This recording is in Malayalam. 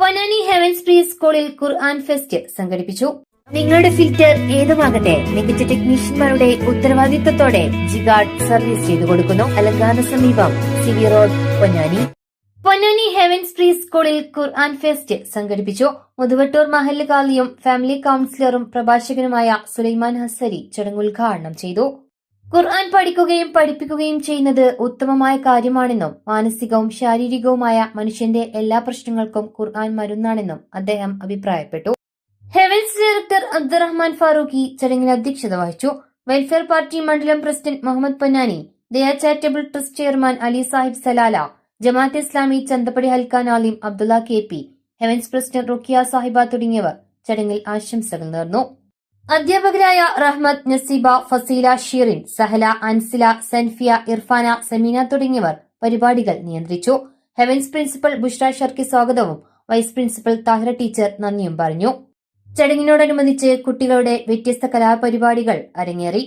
പൊന്നാനി ഹെവൻസ് പ്രീ സ്കൂളിൽ ഖുർആൻ ഫെസ്റ്റ് സംഘടിപ്പിച്ചു. നിങ്ങളുടെ ഫിൽറ്റർ ഏതുമാകട്ടെ മികച്ച ടെക്നീഷ്യന്മാരുടെ ഉത്തരവാദിത്തത്തോടെ ജിഗാർഡ് സർവീസ് ചെയ്തു കൊടുക്കുന്നു. അലങ്കാന സമീപം CV road Ponnani. Ponnani Heavens pre സ്കൂളിൽ ഖുർആൻ ഫെസ്റ്റ് സംഘടിപ്പിച്ചു. മുതുവട്ടൂർ മഹല്ല് കാലിയും ഫാമിലി കൌൺസിലറും പ്രഭാഷകനുമായ സുലൈമാൻ ഹസരി ചടങ്ങ് ഉദ്ഘാടനം ചെയ്തു. ഖുർആൻ പഠിക്കുകയും പഠിപ്പിക്കുകയും ചെയ്യുന്നത് ഉത്തമമായ കാര്യമാണെന്നും മാനസികവും ശാരീരികവുമായ മനുഷ്യന്റെ എല്ലാ പ്രശ്നങ്ങൾക്കും ഖുർആൻ മരുന്നാണെന്നും അദ്ദേഹം അഭിപ്രായപ്പെട്ടു. ഹെവൽസ് ഡയറക്ടർ അബ്ദുറഹ്മാൻ ഫാറൂഖി ചടങ്ങിൽ അധ്യക്ഷത വഹിച്ചു. വെൽഫെയർ പാർട്ടി മണ്ഡലം president Muhammad Ponnani Daya charitable trust chairman Ali Sahib Salala Jamaat Islami Chanthappadi ഹൽക്കാൻ Alim Abdulla K P Heavens president Rukhiya Sahiba തുടങ്ങിയവർ ചടങ്ങിൽ ആശംസകൾ നേർന്നു. അധ്യാപകരായ റഹ്മത്ത് നസീബ ഫസീല ഷീറിൻ സഹല അൻസില സെൻഫിയ ഇർഫാന സമീന തുടങ്ങിയവർ പരിപാടികൾ നിയന്ത്രിച്ചു. ഹെവൻസ് പ്രിൻസിപ്പൽ ബുഷ്ര ഷർക്കി സ്വാഗതവും വൈസ് പ്രിൻസിപ്പൽ താഹിറ ടീച്ചർ നന്ദിയും പറഞ്ഞു. ചടങ്ങിനോടനുബന്ധിച്ച് കുട്ടികളുടെ വ്യത്യസ്ത കലാപരിപാടികൾ അരങ്ങേറി.